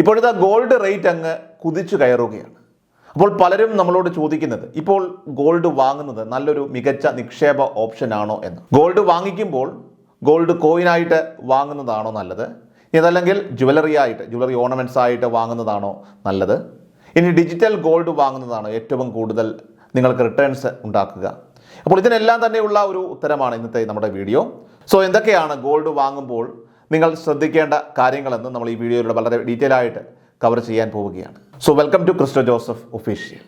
ഇപ്പോഴത്തെ gold rate അങ്ങ് കുതിച്ചു കയറുകയാണ്. അപ്പോൾ പലരും നമ്മളോട് ചോദിക്കുന്നത് ഇപ്പോൾ ഗോൾഡ് വാങ്ങുന്നത് നല്ലൊരു മികച്ച നിക്ഷേപ ഓപ്ഷൻ ആണോ എന്ന്. ഗോൾഡ് വാങ്ങിക്കുമ്പോൾ ഗോൾഡ് കോയിനായിട്ട് വാങ്ങുന്നതാണോ നല്ലത്? ഇതല്ലെങ്കിൽ ജുവലറി ആയിട്ട് ജുവലറി ഓർണമെന്റ്സ് ആയിട്ട് വാങ്ങുന്നതാണോ നല്ലത്? ഇനി ഡിജിറ്റൽ ഗോൾഡ് വാങ്ങുന്നതാണോ ഏറ്റവും കൂടുതൽ നിങ്ങൾക്ക് റിട്ടേൺസ് ഉണ്ടാക്കുക. അപ്പോൾ ഇതിനെല്ലാം തന്നെയുള്ള ഒരു ഉത്തരമാണ് ഇന്നത്തെ നമ്മുടെ വീഡിയോ സോ എന്തൊക്കെയാണ് ഗോൾഡ് വാങ്ങുമ്പോൾ നിങ്ങൾ ശ്രദ്ധിക്കേണ്ട കാര്യങ്ങളെന്ന് നമ്മൾ ഈ വീഡിയോയിലൂടെ വളരെ ഡീറ്റെയിൽ ആയിട്ട് കവർ ചെയ്യാൻ പോവുകയാണ്. So welcome to Christo Joseph official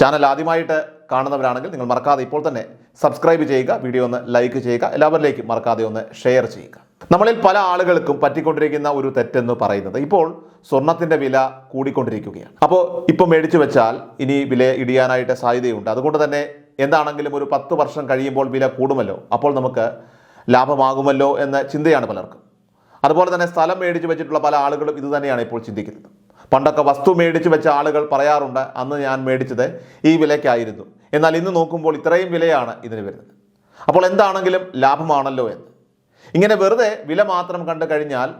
channel ആദ്യമായിട്ട് കാണുന്നവരാണെങ്കിൽ നിങ്ങൾ മറക്കാതെ ഇപ്പോൾ തന്നെ സബ്സ്ക്രൈബ് ചെയ്യുക വീഡിയോ ഒന്ന് ലൈക്ക് ചെയ്യുക എല്ലാവരിലേക്കും മറക്കാതെ ഒന്ന് ഷെയർ ചെയ്യുക. നമ്മളിൽ പല ആളുകൾക്കും പറ്റിക്കൊണ്ടിരിക്കുന്ന ഒരു തെറ്റെന്ന് പറയുന്നത് ഇപ്പോൾ സ്വർണത്തിന്റെ വില കൂടിക്കൊണ്ടിരിക്കുകയാണ്. അപ്പോൾ ഇപ്പോൾ മേടിച്ചു വെച്ചാൽ ഇനി വില ഇടിയാനായിട്ട് സാധ്യതയുണ്ട്. അതുകൊണ്ട് തന്നെ എന്താണെങ്കിലും ഒരു പത്ത് വർഷം കഴിയുമ്പോൾ വില കൂടുമല്ലോ. അപ്പോൾ നമുക്ക് ലാഭമാകുമല്ലോ എന്ന ചിന്തയാണ് പലർക്കും. അതുപോലെ തന്നെ സ്ഥലം മേടിച്ച് വെച്ചിട്ടുള്ള പല ആളുകളും ഇത് തന്നെയാണ് ഇപ്പോൾ ചിന്തിക്കുന്നത്. പണ്ടൊക്കെ വസ്തു മേടിച്ച് വെച്ച ആളുകൾ പറയാറുണ്ട് അന്ന് ഞാൻ മേടിച്ചത് ഈ വിലയ്ക്കായിരുന്നു. എന്നാൽ ഇന്ന് നോക്കുമ്പോൾ ഇത്രയും വിലയാണ് ഇതിന് വരുന്നത്. അപ്പോൾ എന്താണെങ്കിലും ലാഭമാണല്ലോ എന്ന്. ഇങ്ങനെ വെറുതെ വില മാത്രം കണ്ടു കഴിഞ്ഞാൽ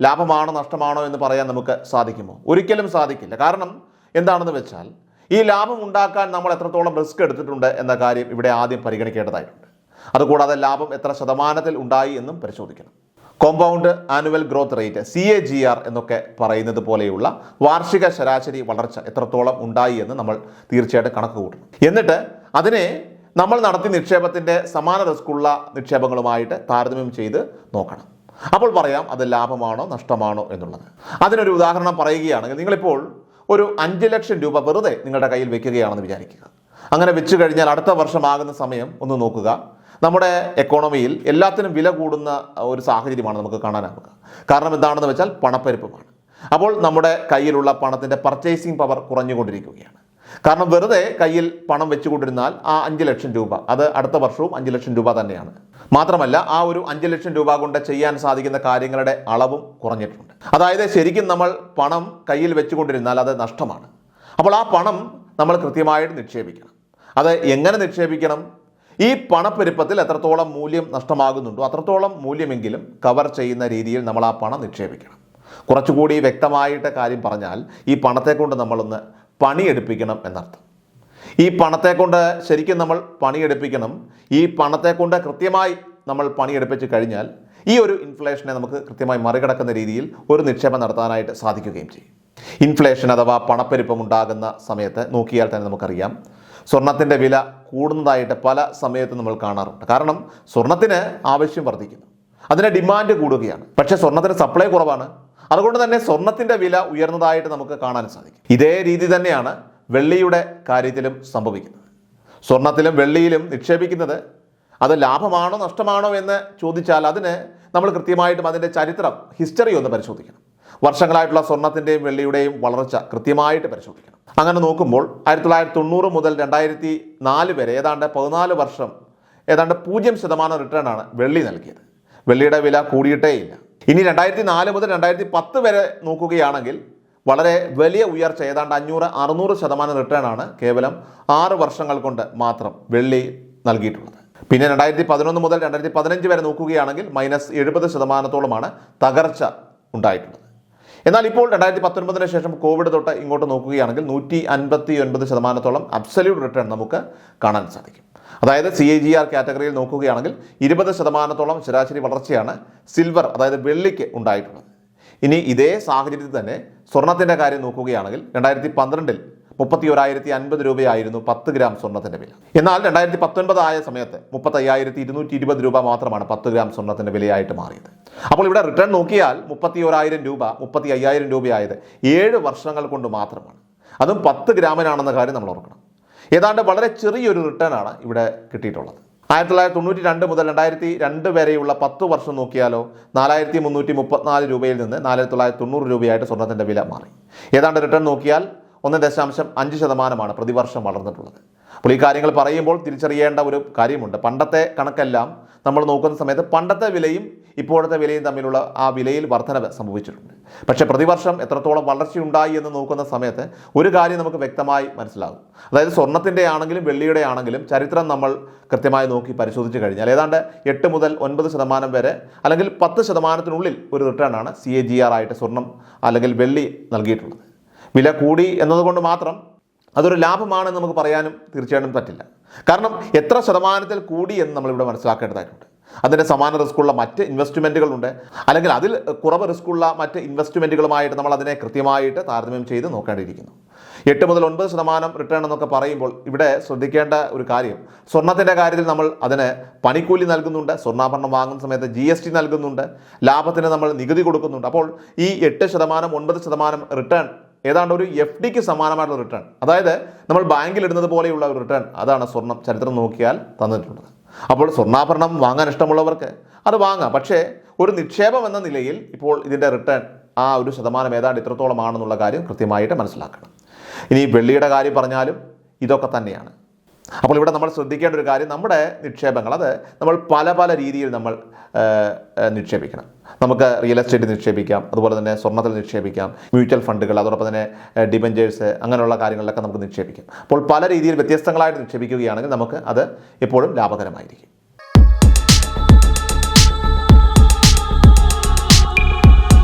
ലാഭമാണോ നഷ്ടമാണോ എന്ന് പറയാൻ നമുക്ക് സാധിക്കുമോ? ഒരിക്കലും സാധിക്കില്ല. കാരണം എന്താണെന്ന് വെച്ചാൽ ഈ ലാഭം ഉണ്ടാക്കാൻ നമ്മൾ എത്രത്തോളം റിസ്ക് എടുത്തിട്ടുണ്ട് എന്ന കാര്യം ഇവിടെ ആദ്യം പരിഗണിക്കേണ്ടതായിട്ടുണ്ട്. അതുകൂടാതെ ലാഭം എത്ര ശതമാനത്തിൽ ഉണ്ടായി എന്നും പരിശോധിക്കണം. Compound annual growth rate C A G R എന്നൊക്കെ പറയുന്നത് പോലെയുള്ള വാർഷിക ശരാശരി വളർച്ച എത്രത്തോളം ഉണ്ടായി എന്ന് നമ്മൾ തീർച്ചയായിട്ടും കണക്ക് കൂട്ടണം. എന്നിട്ട് അതിനെ നമ്മൾ നടത്തിയ നിക്ഷേപത്തിന്റെ സമാന റിസ്ക്കുള്ള നിക്ഷേപങ്ങളുമായിട്ട് താരതമ്യം ചെയ്ത് നോക്കണം. അപ്പോൾ പറയാം അത് ലാഭമാണോ നഷ്ടമാണോ എന്നുള്ളത്. അതിനൊരു ഉദാഹരണം പറയുകയാണെങ്കിൽ നിങ്ങളിപ്പോൾ ഒരു അഞ്ച് ലക്ഷം രൂപ വെറുതെ നിങ്ങളുടെ കയ്യിൽ വെക്കുകയാണെന്ന് വിചാരിക്കുക. അങ്ങനെ വെച്ച് കഴിഞ്ഞാൽ അടുത്ത വർഷമാകുന്ന സമയം ഒന്ന് നോക്കുക. നമ്മുടെ എക്കോണമിയിൽ എല്ലാത്തിനും വില കൂടുന്ന ഒരു സാഹചര്യമാണ് നമുക്ക് കാണാനാവുക. കാരണം എന്താണെന്ന് വെച്ചാൽ പണപ്പെരുപ്പമാണ്. അപ്പോൾ നമ്മുടെ കയ്യിലുള്ള പണത്തിന്റെ പർച്ചേസിംഗ് പവർ കുറഞ്ഞുകൊണ്ടിരിക്കുകയാണ്. കാരണം വെറുതെ കയ്യിൽ പണം വെച്ചുകൊണ്ടിരുന്നാൽ ആ അഞ്ച് ലക്ഷം രൂപ അത് അടുത്ത വർഷവും അഞ്ച് ലക്ഷം രൂപ തന്നെയാണ്. മാത്രമല്ല ആ ഒരു അഞ്ച് ലക്ഷം രൂപ കൊണ്ട് ചെയ്യാൻ സാധിക്കുന്ന കാര്യങ്ങളുടെ അളവും കുറഞ്ഞിട്ടുണ്ട്. അതായത് ശരിക്കും നമ്മൾ പണം കയ്യിൽ വെച്ചുകൊണ്ടിരുന്നാൽ അത് നഷ്ടമാണ്. അപ്പോൾ ആ പണം നമ്മൾ കൃത്യമായിട്ട് നിക്ഷേപിക്കണം. അത് എങ്ങനെ നിക്ഷേപിക്കണം? ഈ പണപ്പെരുപ്പത്തിൽ എത്രത്തോളം മൂല്യം നഷ്ടമാകുന്നുണ്ടോ അത്രത്തോളം മൂല്യമെങ്കിലും കവർ ചെയ്യുന്ന രീതിയിൽ നമ്മൾ ആ പണം നിക്ഷേപിക്കണം. കുറച്ചുകൂടി വ്യക്തമായിട്ട് കാര്യം പറഞ്ഞാൽ ഈ പണത്തെ കൊണ്ട് നമ്മളൊന്ന് പണിയെടുപ്പിക്കണം എന്നർത്ഥം. ഈ പണത്തെ കൊണ്ട് ശരിക്കും നമ്മൾ പണിയെടുപ്പിക്കണം ഈ പണത്തെ കൊണ്ട് കൃത്യമായി നമ്മൾ പണിയെടുപ്പിച്ച് കഴിഞ്ഞാൽ ഈ ഒരു ഇൻഫ്ലേഷനെ നമുക്ക് കൃത്യമായി മറികടക്കുന്ന രീതിയിൽ ഒരു നിക്ഷേപം നടത്താനായിട്ട് സാധിക്കുകയും ചെയ്യും. ഇൻഫ്ലേഷൻ അഥവാ പണപ്പെരുപ്പം ഉണ്ടാകുന്ന സമയത്ത് നോക്കിയാൽ തന്നെ നമുക്കറിയാം സ്വർണത്തിന്റെ വില കൂടുന്നതായിട്ട് പല സമയത്തും നമ്മൾ കാണാറുണ്ട്. കാരണം സ്വർണത്തിന് ആവശ്യം വർദ്ധിക്കുന്നു. അതിന്റെ ഡിമാൻഡ് കൂടുകയാണ്. പക്ഷേ സ്വർണത്തിന് സപ്ലൈ കുറവാണ്. അതുകൊണ്ട് തന്നെ സ്വർണത്തിന്റെ വില ഉയർന്നതായിട്ട് നമുക്ക് കാണാൻ സാധിക്കും. ഇതേ രീതി തന്നെയാണ് വെള്ളിയുടെ കാര്യത്തിലും സംഭവിക്കുന്നത്. സ്വർണത്തിലും വെള്ളിയിലും നിക്ഷേപിക്കുന്നത് അത് ലാഭമാണോ നഷ്ടമാണോ എന്ന് ചോദിച്ചാൽ അതിന് നമ്മൾ കൃത്യമായിട്ടും അതിന്റെ ചരിത്രം ഹിസ്റ്ററി ഒന്ന് പരിശോധിക്കണം. വർഷങ്ങളായിട്ടുള്ള സ്വർണത്തിന്റെയും വെള്ളിയുടെയും വളർച്ച കൃത്യമായിട്ട് പരിശോധിക്കണം. അങ്ങനെ നോക്കുമ്പോൾ ആയിരത്തി തൊള്ളായിരത്തി തൊണ്ണൂറ് മുതൽ രണ്ടായിരത്തി നാല് വരെ ഏതാണ്ട് പതിനാല് വർഷം ഏതാണ്ട് പൂജ്യം ശതമാനം റിട്ടേൺ ആണ് വെള്ളി നൽകിയത്. വെള്ളിയുടെ വില കൂടിയിട്ടേയില്ല. ഇനി രണ്ടായിരത്തി നാല് മുതൽ രണ്ടായിരത്തി പത്ത് വരെ നോക്കുകയാണെങ്കിൽ വളരെ വലിയ ഉയർച്ച ഏതാണ്ട് അഞ്ഞൂറ് അറുന്നൂറ് ശതമാനം റിട്ടേൺ ആണ് കേവലം ആറ് വർഷങ്ങൾ കൊണ്ട് മാത്രം വെള്ളി നൽകിയിട്ടുള്ളത്. പിന്നെ രണ്ടായിരത്തി പതിനൊന്ന് മുതൽ രണ്ടായിരത്തി പതിനഞ്ച് വരെ നോക്കുകയാണെങ്കിൽ മൈനസ് എഴുപത് ശതമാനത്തോളമാണ് തകർച്ച ഉണ്ടായിട്ടുള്ളത്. എന്നാൽ ഇപ്പോൾ രണ്ടായിരത്തി പത്തൊൻപതിന് ശേഷം കോവിഡ് തൊട്ട് ഇങ്ങോട്ട് നോക്കുകയാണെങ്കിൽ നൂറ്റി അൻപത്തി ഒൻപത് ശതമാനത്തോളം അബ്സല്യൂട്ട് റിട്ടേൺ നമുക്ക് കാണാൻ സാധിക്കും. അതായത് സി എ ജി ആർ കാറ്റഗറിയിൽ നോക്കുകയാണെങ്കിൽ ഇരുപത് ശതമാനത്തോളം ശരാശരി വളർച്ചയാണ് സിൽവർ അതായത് വെള്ളിക്ക് ഉണ്ടായിട്ടുള്ളത്. ഇനി ഇതേ സാഹചര്യത്തിൽ തന്നെ സ്വർണത്തിന്റെ കാര്യം നോക്കുകയാണെങ്കിൽ രണ്ടായിരത്തി പന്ത്രണ്ടിൽ മുപ്പത്തി ഒരായിരത്തി അൻപത് രൂപയായിരുന്നു പത്ത് ഗ്രാം സ്വർണത്തിന്റെ വില. എന്നാൽ രണ്ടായിരത്തി പത്തൊൻപത് ആയ സമയത്ത് മുപ്പത്തയ്യായിരത്തി ഇരുന്നൂറ്റി ഇരുപത് രൂപ മാത്രമാണ് പത്ത് ഗ്രാം സ്വർണത്തിന്റെ വിലയായിട്ട് മാറിയത്. അപ്പോൾ ഇവിടെ റിട്ടേൺ നോക്കിയാൽ മുപ്പത്തി ഒരായിരം രൂപ മുപ്പത്തി അയ്യായിരം രൂപയായത് ഏഴ് വർഷങ്ങൾ കൊണ്ട് മാത്രമാണ്. അതും പത്ത് ഗ്രാമിനാണെന്ന കാര്യം നമ്മൾ ഓർക്കണം. ഏതാണ്ട് വളരെ ചെറിയൊരു റിട്ടേൺ ആണ് ഇവിടെ കിട്ടിയിട്ടുള്ളത്. ആയിരത്തി തൊള്ളായിരത്തി തൊണ്ണൂറ്റി രണ്ട് മുതൽ രണ്ടായിരത്തി രണ്ട് വരെയുള്ള പത്ത് വർഷം നോക്കിയാലോ നാലായിരത്തി മുന്നൂറ്റി മുപ്പത്തിനാല് രൂപയിൽ നിന്ന് നാലായിരത്തി തൊള്ളായിരത്തി തൊണ്ണൂറ് രൂപയായിട്ട് സ്വർണത്തിന്റെ വില മാറി. ഏതാണ്ട് റിട്ടേൺ നോക്കിയാൽ ഒന്ന് ദശാംശം അഞ്ച് ശതമാനമാണ് പ്രതിവർഷം വളർന്നിട്ടുള്ളത്. അപ്പോൾ ഈ കാര്യങ്ങൾ പറയുമ്പോൾ തിരിച്ചറിയേണ്ട ഒരു കാര്യമുണ്ട്. പണ്ടത്തെ കണക്കെല്ലാം നമ്മൾ നോക്കുന്ന സമയത്ത് പണ്ടത്തെ വിലയും ഇപ്പോഴത്തെ വിലയും തമ്മിലുള്ള ആ വിലയിൽ വർധനവ് സംഭവിച്ചിട്ടുണ്ട്. പക്ഷേ പ്രതിവർഷം എത്രത്തോളം വളർച്ചയുണ്ടായി എന്ന് നോക്കുന്ന സമയത്ത് ഒരു കാര്യം നമുക്ക് വ്യക്തമായി മനസ്സിലാകും. അതായത് സ്വർണത്തിന്റെ ആണെങ്കിലും വെള്ളിയുടെ ആണെങ്കിലും ചരിത്രം നമ്മൾ കൃത്യമായി നോക്കി പരിശോധിച്ച് കഴിഞ്ഞാൽ ഏതാണ്ട് എട്ട് മുതൽ ഒൻപത് ശതമാനം വരെ അല്ലെങ്കിൽ പത്ത് ശതമാനത്തിനുള്ളിൽ ഒരു റിട്ടേൺ ആണ് സി എ ജി ആർ ആയിട്ട് സ്വർണം അല്ലെങ്കിൽ വെള്ളി നൽകിയിട്ടുള്ളത്. വില കൂടി എന്നതുകൊണ്ട് മാത്രം അതൊരു ലാഭമാണെന്ന് നമുക്ക് പറയാനും തീർച്ചയായിട്ടും പറ്റില്ല. കാരണം എത്ര ശതമാനത്തിൽ കൂടി എന്ന് നമ്മളിവിടെ മനസ്സിലാക്കേണ്ടതായിട്ടുണ്ട്. അതിന്റെ സമാന റിസ്ക്കുള്ള മറ്റ് ഇൻവെസ്റ്റ്മെന്റുകളുണ്ട് അല്ലെങ്കിൽ അതിൽ കുറവ് റിസ്ക്കുള്ള മറ്റ് ഇൻവെസ്റ്റ്മെന്റുകളുമായിട്ട് നമ്മൾ അതിനെ കൃത്യമായിട്ട് താരതമ്യം ചെയ്ത് നോക്കേണ്ടിയിരിക്കുന്നു എട്ട് മുതൽ ഒൻപത് ശതമാനം റിട്ടേൺ എന്നൊക്കെ പറയുമ്പോൾ ഇവിടെ ശ്രദ്ധിക്കേണ്ട ഒരു കാര്യം സ്വർണത്തിന്റെ കാര്യത്തിൽ നമ്മൾ അതിന് പണിക്കൂലി നൽകുന്നുണ്ട്. സ്വർണാഭരണം വാങ്ങുന്ന സമയത്ത് ജി എസ് ടി നൽകുന്നുണ്ട്. ലാഭത്തിന് നമ്മൾ നികുതി കൊടുക്കുന്നുണ്ട്. അപ്പോൾ ഈ എട്ട് ശതമാനം ഒൻപത് ശതമാനം റിട്ടേൺ ഏതാണ്ട് ഒരു എഫ് ഡിക്ക് സമാനമായിട്ടുള്ള റിട്ടേൺ അതായത് നമ്മൾ ബാങ്കിൽ ഇടുന്നത് പോലെയുള്ള ഒരു റിട്ടേൺ അതാണ് സ്വർണം ചരിത്രം നോക്കിയാൽ തന്നിട്ടുള്ളത്. അപ്പോൾ സ്വർണാഭരണം വാങ്ങാൻ ഇഷ്ടമുള്ളവർക്ക് അത് വാങ്ങാം. പക്ഷേ ഒരു നിക്ഷേപം എന്ന നിലയിൽ ഇപ്പോൾ ഇതിന്റെ റിട്ടേൺ ആ ഒരു ശതമാനം ഏതാണ്ട് ഇത്രത്തോളമാണെന്നുള്ള കാര്യം കൃത്യമായിട്ട് മനസ്സിലാക്കണം. ഇനി വെള്ളിയുടെ കാര്യം പറഞ്ഞാലും ഇതൊക്കെ തന്നെയാണ്. അപ്പോൾ ഇവിടെ നമ്മൾ ശ്രദ്ധിക്കേണ്ട ഒരു കാര്യം നമ്മുടെ നിക്ഷേപങ്ങൾ അത് നമ്മൾ പല പല രീതിയിൽ നമ്മൾ നിക്ഷേപിക്കണം. നമുക്ക് റിയൽ എസ്റ്റേറ്റ് നിക്ഷേപിക്കാം അതുപോലെ തന്നെ സ്വർണത്തിൽ നിക്ഷേപിക്കാം മ്യൂച്വൽ ഫണ്ടുകൾ അതോടൊപ്പം തന്നെ ഡിബഞ്ചേഴ്സ് അങ്ങനെയുള്ള കാര്യങ്ങളിലൊക്കെ നമുക്ക് നിക്ഷേപിക്കാം. അപ്പോൾ പല രീതിയിൽ വ്യത്യസ്തങ്ങളായിട്ട് നിക്ഷേപിക്കുകയാണെങ്കിൽ നമുക്ക് അത് എപ്പോഴും ലാഭകരമായിരിക്കും.